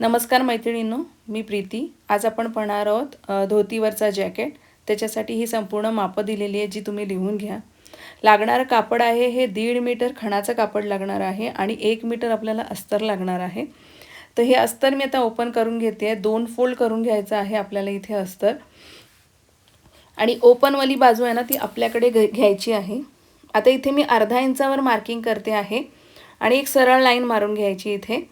नमस्कार मैत्रिणींनो मी प्रीती. आज आपण पाहणार आहोत धोतीवरचा जॅकेट. त्याच्यासाठी ही संपूर्ण मापं दिलेली आहे जी तुम्ही लिहून घ्या. लागणारं कापड आहे हे दीड मीटर खणाचं कापड लागणार आहे आणि एक मीटर आपल्याला अस्तर लागणार आहे. तर हे अस्तर मी आता ओपन करून घेते. आहे दोन फोल्ड करून घ्यायचं आहे आपल्याला इथे अस्तर. आणि ओपनवाली बाजू आहे ना ती आपल्याकडे घ घ्यायची आहे. आता इथे मी अर्धा इंचावर मार्किंग करते आहे. आणि एक सरळ लाईन मारून घ्यायची इथे.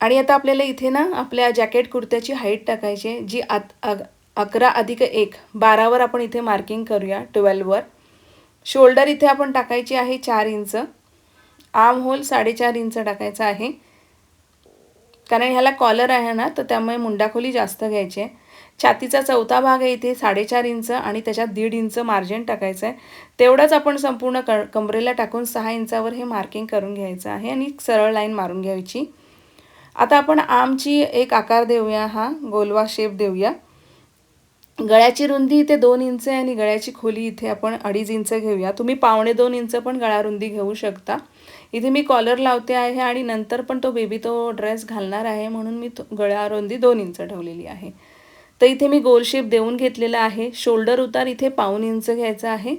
आणि आता आपल्याला इथे ना आपल्या जॅकेट कुर्त्याची हाईट टाकायची आहे जी आत अग अकरा अधिक एक बारावर आपण इथे मार्किंग करूया ट्वेल्ववर शोल्डर इथे आपण टाकायची आहे चार इंच. आर्म होल साडेचार इंच टाकायचा आहे. कारण ह्याला कॉलर आहे ना तर त्यामुळे मुंडाखोली जास्त घ्यायची आहे. छातीचा चौथा भाग आहे इथे साडेचार इंच आणि त्याच्यात दीड इंच मार्जिन टाकायचं आहे. तेवढंच आपण संपूर्ण क कमरेला टाकून सहा इंचावर हे मार्किंग करून घ्यायचं आहे आणि सरळ लाईन मारून घ्यायची. आता आपण आमची एक आकार देऊया हा गोलवा शेप देऊया. गळ्याची रुंदी इथे दोन इंच आहे आणि गळ्याची खोली इथे आपण अडीच इंच घेऊया. तुम्ही पावणे दोन इंच पण गळा रुंदी घेऊ शकता. इथे मी कॉलर लावते आहे आणि नंतर पण तो बेबी तो ड्रेस घालणार आहे म्हणून मी गळा रुंदी दोन इंच ठेवलेली आहे. तर इथे मी गोल शेप देऊन घेतलेला आहे. शोल्डर उतार इथे पाऊन इंच घ्यायचा आहे.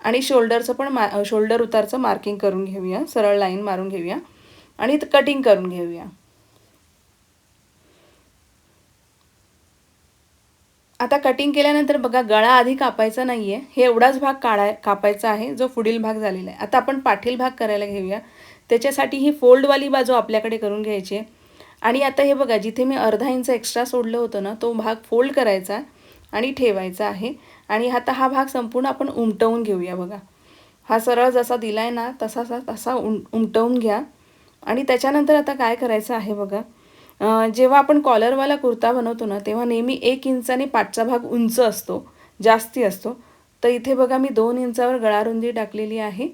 आणि शोल्डरचं पण मा शोल्डर उतारचं मार्किंग करून घेऊया. सरळ लाईन मारून घेऊया. आणि कटिंग करून घेऊया. आता कटिंग केल्यानंतर बघा गळा आधी कापायचा नाही आहे हे एवढाच भाग काढाय कापायचा आहे जो पुढील भाग झालेला आहे. आता आपण पाठील भाग करायला घेऊया. त्याच्यासाठी ही फोल्डवाली बाजू आपल्याकडे करून घ्यायची आहे. आणि आता हे बघा जिथे मी अर्धा इंच एक्स्ट्रा सोडलं होतं ना तो भाग फोल्ड करायचा आणि ठेवायचा आहे. आणि आता हा भाग संपूर्ण आपण उमटवून घेऊया बघा. हा सरळ जसा दिला आहे ना तसा तसा उम उमटवून घ्या. आणि त्याच्यानंतर आता काय करायचं आहे बघा? जेव्हा आपण कॉलरवाला कुर्ता बनवतो ना तेव्हा नेहमी एक इंचाने पाठचा भाग उंच असतो जास्ती असतो. तर इथे बघा मी दोन इंचावर गळारुंदी टाकलेली आहे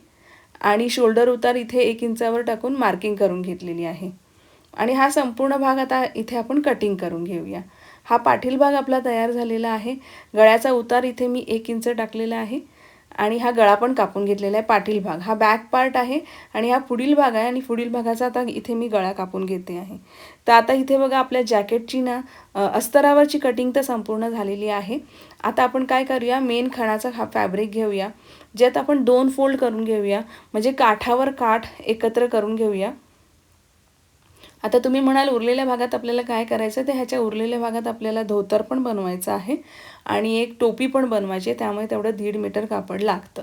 आणि शोल्डर उतार इथे एक इंचावर टाकून मार्किंग करून घेतलेली आहे. आणि हा संपूर्ण भाग आता इथे आपण कटिंग करून घेऊया. हा पाठील भाग आपला तयार झालेला आहे. गळ्याचा उतार इथे मी एक इंच टाकलेला आहे. आणि हा गळा पण कापून घेतलेला आहे पाटील भाग. हा बॅक पार्ट आहे आणि हा पुढील भाग आहे आणि पुढील भागाचा आता इथे मी गळा कापून घेते आहे. तर आता इथे बघा आपल्या जॅकेटची ना अस्तरावरची कटिंग तर संपूर्ण झालेली आहे. आता आपण काय करूया? मेन खणाचा हा फॅब्रिक घेऊया. ज्यात आपण दोन फोल्ड करून घेऊया. म्हणजे काठावर काठ एकत्र करून घेऊया. आता तुम्ही म्हणाल उरलेल्या भागात आपल्याला काय करायचं तर ह्याच्या उरलेल्या भागात आपल्याला धोतर पण बनवायचं आहे आणि एक टोपी पण बनवायची आहे. त्यामुळे तेवढं दीड मीटर कापड लागतं.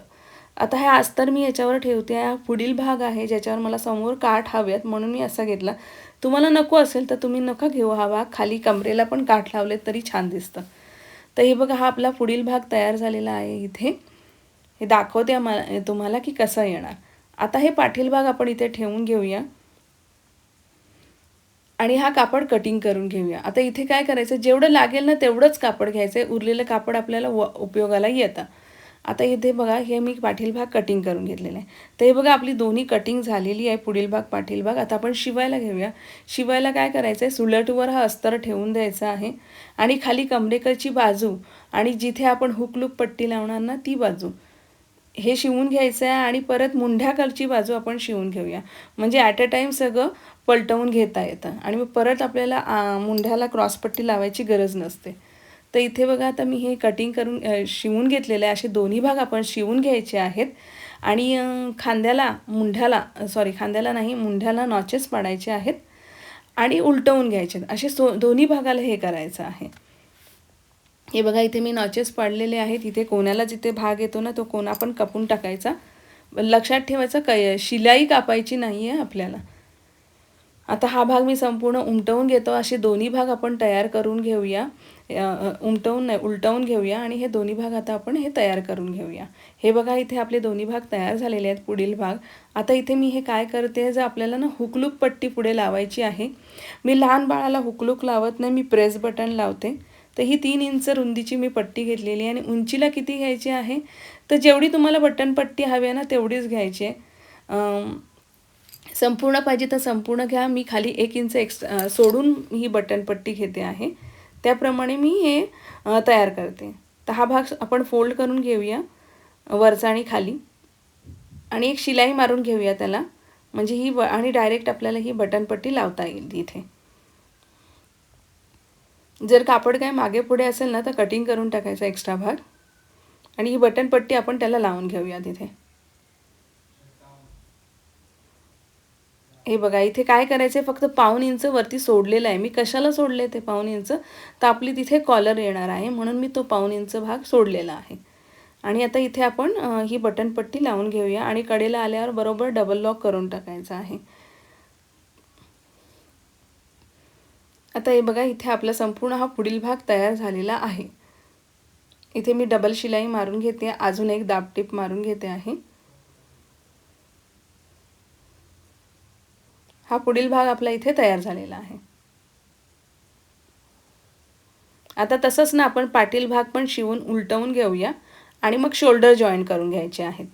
आता हे अस्तर मी याच्यावर ठेवते. हा पुढील भाग आहे ज्याच्यावर मला समोर काठ हव्यात म्हणून मी असा घेतला. तुम्हाला नको असेल तर तुम्ही नका घेऊ हा भाग. खाली कमरेला पण काठ लावले तरी छान दिसतं. तर हे बघा हा आपला पुढील भाग तयार झालेला आहे इथे. हे दाखवते मला तुम्हाला की कसं येणार. आता हे पाठील भाग आपण इथे ठेवून घेऊया. आणि हा कापड कटिंग करून घेऊया. आता इथे काय करायचं? जेवढं लागेल ना तेवढंच कापड घ्यायचं आहे उरलेलं कापड आपल्याला व उपयोगाला येतं. आता इथे बघा हे मी पाठील भाग कटिंग करून घेतलेलं आहे. तर हे बघा आपली दोन्ही कटिंग झालेली आहे. पुढील भाग पाठील भाग. आता आपण शिवायला घेऊया. शिवायला काय करायचं आहे सुलटवर हा अस्तर ठेवून द्यायचा आहे. आणि खाली कमरेकरची बाजू आणि जिथे आपण हुकलूक पट्टी लावणार ना ती बाजू. हे शिवून घ्यायचं आहे आणि परत मुंढ्याकरची बाजू आपण शिवून घेऊया. म्हणजे ॲट अ टाईम सगळं पलटवून घेता येतं. आणि मग परत आपल्याला मुंढ्याला क्रॉसपट्टी लावायची गरज नसते. तर इथे बघा आता मी हे कटिंग करून शिवून घेतलेले आहे असे दोन्ही भाग आपण शिवून घ्यायचे आहेत. आणि खांद्याला मुंढ्याला सॉरी खांद्याला नाही मुंढ्याला नॉचेस पाडायचे आहेत. आणि उलटवून घ्यायचे आहेत. असे सो दोन्ही भागाला हे करायचं आहे. हे बघा इथे मी नॉचेस पाडलेले आहेत. इथे कोणाला जिथे भाग येतो ना तो कोणा पण कापून टाकायचा. लक्षात ठेवायचा कै शिलाई कापायची नाही आहे आपल्याला. आता हा भाग मी संपूर्ण उमटवून घेतो. असे दोन्ही भाग आपण तयार करून घेऊया. उमटवून नाही उलटवून घेऊया आणि हे दोन्ही भाग आता आपण हे तयार करून घेऊया. हे बघा इथे आपले दोन्ही भाग तयार झालेले आहेत पुढील भाग. आता इथे मी हे काय करते जर आपल्याला ना हुकलूक पट्टी पुढे लावायची आहे. मी लहान बाळाला हुकलूक लावत नाही मी प्रेस बटन लावते. तर ही तीन इंच रुंदीची मी पट्टी घेतलेली आहे आणि उंचीला किती घ्यायची आहे? तर जेवढी तुम्हाला बटन पट्टी हवी आहे ना तेवढीच घ्यायची आहे. संपूर्ण पाहिजे तर संपूर्ण घ्या. मी खाली एक इंच एक्स्ट्रा सोडून ही बटनपट्टी घेते आहे. त्याप्रमाणे मी हे तयार करते. तर हा भाग आपण फोल्ड करून घेऊया वरचा आणि खाली. आणि एक शिलाई मारून घेऊया त्याला. म्हणजे ही ब आणि डायरेक्ट आपल्याला ही बटनपट्टी लावता येईल इथे. जर कापड काय मागे पुढे असेल ना तर कटिंग करून टाकायचा एक्स्ट्रा भाग. आणि ही बटन पट्टी आपण त्याला लावून घेऊया तिथे. हे बघा इथे काय करायचं आहे फक्त पाऊन इंच वरती सोडलेलं आहे. मी कशाला सोडले ते पाऊन इंच? तर आपली तिथे कॉलर येणार आहे म्हणून मी तो पाऊन इंच भाग सोडलेला आहे. आणि आता इथे आपण ही बटनपट्टी लावून घेऊया. आणि कडेला आल्यावर बरोबर डबल लॉक करून टाकायचं आहे. आता हे बघा इथे आपला संपूर्ण हा पुढील भाग तयार झालेला आहे. इथे मी डबल शिलाई मारून घेते. अजून एक दाबटीप मारून घेते आहे. हा पुढील भाग आपला इथे तयार झालेला आहे. आता तसंच ना आपण पाटील भाग पण शिवून उलटवून घेऊया आणि मग शोल्डर जॉईन करून घ्यायचे आहेत.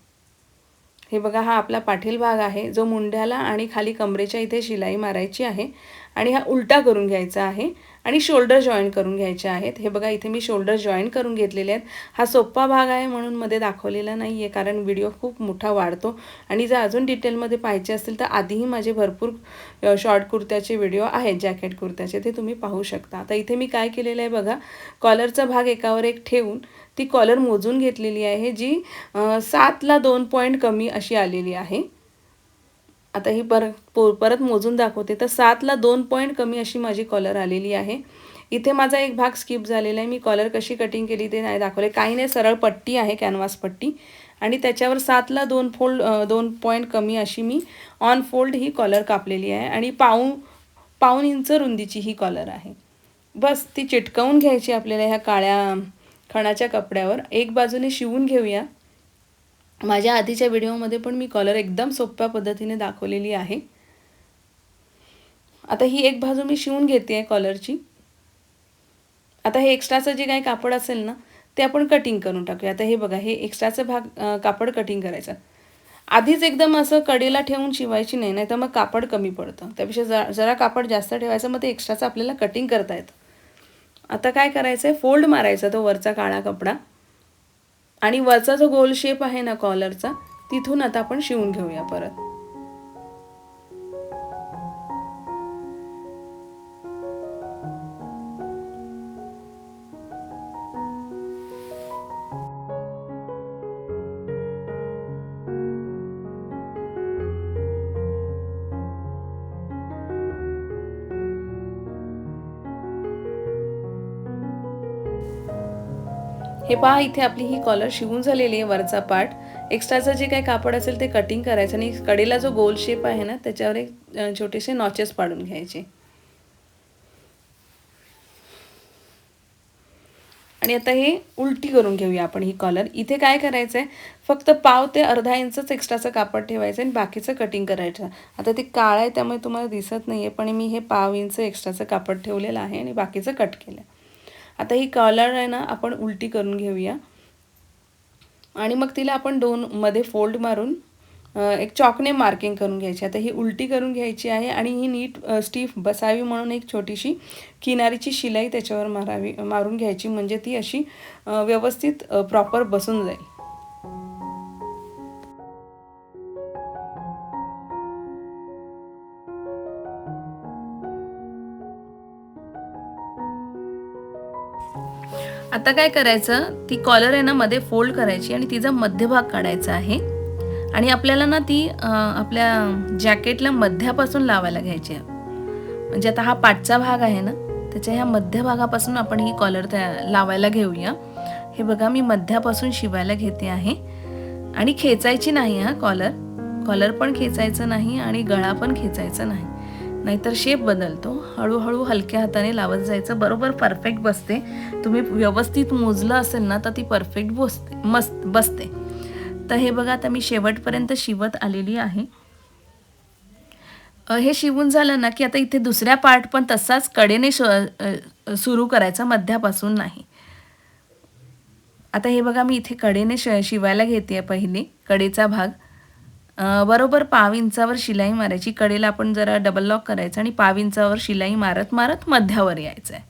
हे बघा हा आपला पाठील भाग आहे जो मुंड्याला आणि खाली कमरेच्या इथे शिलाई मारायची आहे आणि हा उलटा करून घ्यायचा आहे. आणि शोल्डर जॉईन करून घ्यायचे आहेत. हे बघा इथे मी शोल्डर जॉईन करून घेतलेले आहेत. हा सोप्पा भाग आहे म्हणून मध्ये दाखवलेला नाही आहे कारण व्हिडिओ खूप मोठा वाढतो. आणि जर अजून डिटेलमध्ये पाहिजे असतील तर आधीही माझे भरपूर शॉर्ट कुर्त्याचे व्हिडिओ आहेत जॅकेट कुर्त्याचे. ते तुम्ही पाहू शकता. आता इथे मी काय केलेलं आहे बघा कॉलरचा भाग एकावर एक ठेवून ती कॉलर मोजून घेतलेली आहे जी सातला दोन पॉईंट कमी अशी आलेली आहे. आता ही पर पो परत मोजून दाखवते. तर सातला दोन पॉईंट कमी अशी माझी कॉलर आलेली आहे. इथे माझा एक भाग स्किप झालेला आहे. मी कॉलर कशी कटिंग केली ते नाही दाखवले. काही नाही सरळ पट्टी आहे कॅनव्हास पट्टी. आणि त्याच्यावर सातला दोन फोल्ड दोन पॉईंट कमी अशी मी ऑन फोल्ड ही कॉलर कापलेली आहे. आणि पाऊन पाऊन इंच रुंदीची ही कॉलर आहे. बस ती चिटकवून घ्यायची आपल्याला ह्या काळ्या खणाच्या कपड्यावर. एक बाजूने शिवून घेऊया. माझ्या आधीच्या व्हिडिओमध्ये पण मी कॉलर एकदम सोप्या पद्धतीने दाखवलेली आहे. आता ही एक बाजू मी शिवून घेते आहे कॉलरची आता हे एक्स्ट्राचं जे काही कापड असेल ना ते आपण कटिंग करून टाकूया. आता हे बघा हे एक्स्ट्राचं भाग कापड कटिंग करायचं. आधीच एकदम असं कडेला ठेवून शिवायची नाही नाही तर मग कापड कमी पडतं. त्यापेक्षा जरा जरा कापड जास्त ठेवायचं मग ते एक्स्ट्राचं आपल्याला कटिंग करता येतं. आता काय करायचं आहे फोल्ड मारायचा तो वरचा काळा कपडा. आणि वरचा जो गोल शेप आहे ना कॉलरचा तिथून आता आपण शिवून घेऊया परत. हे पहा इथे आपली ही कॉलर शिवून झालेली आहे वरचा पार्ट एक्स्ट्राचं जे काही कापड असेल ते कटिंग करायचं आणि कडेला जो गोल शेप आहे ना त्याच्यावर एक छोटेसे नॉचेस पाडून घ्यायचे. आणि आता हे उलटी करून घेऊया आपण ही कॉलर इथे काय करायचं आहे फक्त पाव ते अर्धा इंचच एक्स्ट्राचं कापड ठेवायचं आणि बाकीचं कटिंग करायचं. आता ते काळं आहे त्यामुळे तुम्हाला दिसत नाही आहे पण मी हे पाव इंच एक्स्ट्राचं कापड ठेवलेलं आहे आणि बाकीचं कट केलं आता ही कॉलर आहे ना आपण उलटी करून घेऊया. आणि मग तिला आपण दोन मध्ये फोल्ड मारून एक चॉकने मार्किंग करून घ्यायची. आता ही उलटी करून घ्यायची आहे आणि ही नीट स्टीफ बसावी म्हणून एक छोटीशी किनारीची शिलाई त्याच्यावर मारावी मारून घ्यायची. म्हणजे ती अशी व्यवस्थित प्रॉपर बसून जाईल. आता काय करायचं? ती कॉलर आहे ना मध्ये फोल्ड करायची आणि तिचा मध्यभाग काढायचा आहे. आणि आपल्याला ना ती आपल्या जॅकेटला मध्यापासून लावायला घ्यायची आहे. म्हणजे आता हा पाठचा भाग आहे ना त्याच्या ह्या मध्यभागापासून आपण ही कॉलर त्या लावायला घेऊया. हे बघा मी मध्यापासून शिवायला घेते आहे. आणि खेचायची नाही हा कॉलर कॉलर पण खेचायचं नाही आणि गळा पण खेचायचा नाही. नाहीतर शेप बदलतो. हळूहळू हलक्या हाताने लावत जायचं. बरोबर परफेक्ट बसते. तुम्ही व्यवस्थित मोजलं असेल ना तर ती परफेक्ट बसते मस्त बसते. तर हे बघा आता मी शेवटपर्यंत शिवत आलेली आहे. हे शिवून झालं ना की आता इथे दुसऱ्या पार्ट पण तसाच कडेने सुरू करायचा मध्यापासून नाही. आता हे बघा मी इथे कडेने शिवायला घेते पहिले कडेचा भाग. बरोबर पाव इंचावर शिलाई मारायची. कडेला आपण जरा डबल लॉक करायचं आणि पाव इंचावर शिलाई मारत मारत मध्यावर यायचं आहे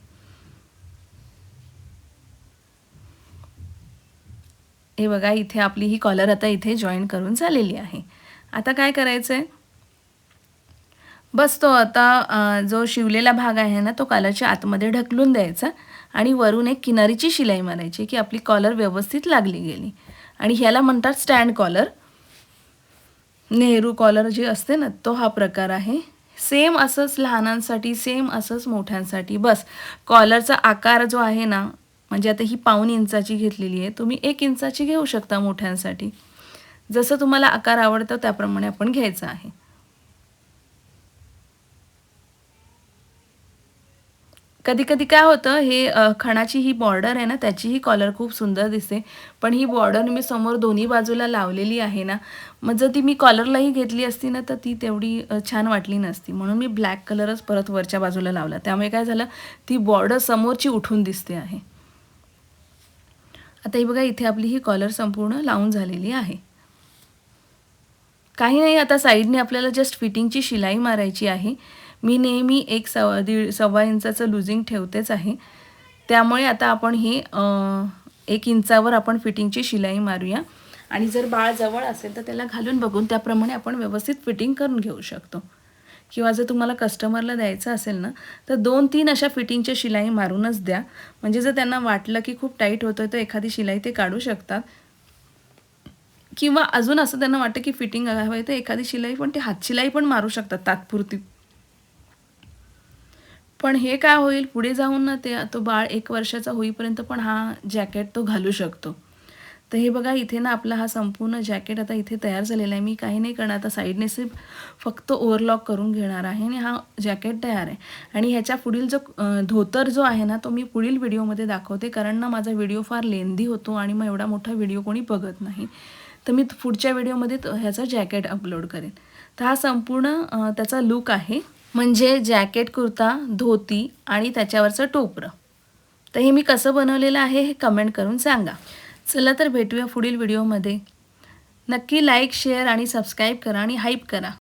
हे बघा इथे आपली ही कॉलर आता इथे जॉईन करून झालेली आहे. आता काय करायचं आहे बस तो आता जो शिवलेला भाग आहे ना तो कॉलरच्या आतमध्ये ढकलून द्यायचा आणि वरून एक किनारीची शिलाई मारायची की आपली कॉलर व्यवस्थित लागली गेली. आणि ह्याला म्हणतात स्टँड कॉलर नेहरू कॉलर जी असते ना तो हा प्रकार आहे. सेम असंच लहानांसाठी सेम असंच मोठ्यांसाठी. बस कॉलरचा आकार जो आहे ना म्हणजे आता ही पाऊन इंचाची घेतलेली आहे तुम्ही एक इंचाची घेऊ शकता मोठ्यांसाठी. जसं तुम्हाला आकार आवडतं त्याप्रमाणे आपण घ्यायचं आहे. कधी कधी काय होतं हे खणाची ही बॉर्डर आहे ना त्याचीही कॉलर खूप सुंदर दिसते. पण ही बॉर्डर मी समोर दोन्ही बाजूला लावलेली आहे ना मग जर ती मी कॉलरलाही घेतली असती ना तर ती तेवढी छान वाटली नसती. म्हणून मी ब्लॅक कलरच परत वरच्या बाजूला लावला. त्यामुळे काय झालं ती बॉर्डर समोरची उठून दिसते आहे. आता ही बघा इथे आपली ही कॉलर संपूर्ण लावून झालेली आहे. काही नाही आता साईडने आपल्याला जस्ट फिटिंगची शिलाई मारायची आहे. मी नेहमी एक सवा दीड सव्वा इंचाचं लुझिंग ठेवतेच आहे. त्यामुळे आता आपण हे एक इंचावर आपण फिटिंगची शिलाई मारूया. आणि जर बाळ जवळ असेल तर त्याला घालून बघून त्याप्रमाणे आपण व्यवस्थित फिटिंग करून घेऊ शकतो. किंवा जर तुम्हाला कस्टमरला द्यायचं असेल ना तर दोन तीन अशा फिटिंगच्या शिलाई मारूनच द्या. म्हणजे जर त्यांना वाटलं की खूप टाईट होतं आहे तर एखादी शिलाई ते काढू शकतात. किंवा अजून असं त्यांना वाटतं की फिटिंग हवं तर एखादी शिलाई पण ते हातशिलाई पण मारू शकतात तात्पुरती. पण हे काय होईल? पुढे जाऊन ना ते तो बाळ एक वर्षाचा होईपर्यंत पण हा जॅकेट तो घालू शकतो. तर हे बघा इथे ना आपला हा संपूर्ण जॅकेट आता इथे तयार झालेला आहे. मी काही नाही करणार आता साईडने सिर्फ फक्त ओव्हरलॉक करून घेणार आहे आणि हा जॅकेट तयार आहे. आणि ह्याच्या पुढील जो धोतर जो आहे ना तो मी पुढील व्हिडिओमध्ये दाखवते कारण ना माझा व्हिडिओ फार लेंदी होतो आणि मग एवढा मोठा व्हिडिओ कोणी बघत नाही. तर मी पुढच्या व्हिडिओमध्ये तो- ह्याचा जॅकेट अपलोड करेन. तर हा संपूर्ण त्याचा लुक आहे. म्हणजे जॅकेट कुर्ता धोती आणि त्याच्यावरचं टोपरं. तर हे मी कसं बनवलेलं आहे हे कमेंट करून सांगा. चला तर भेटूया पुढील व्हिडिओमध्ये नक्की लाईक शेअर आणि सबस्क्राईब करा आणि हाईप करा.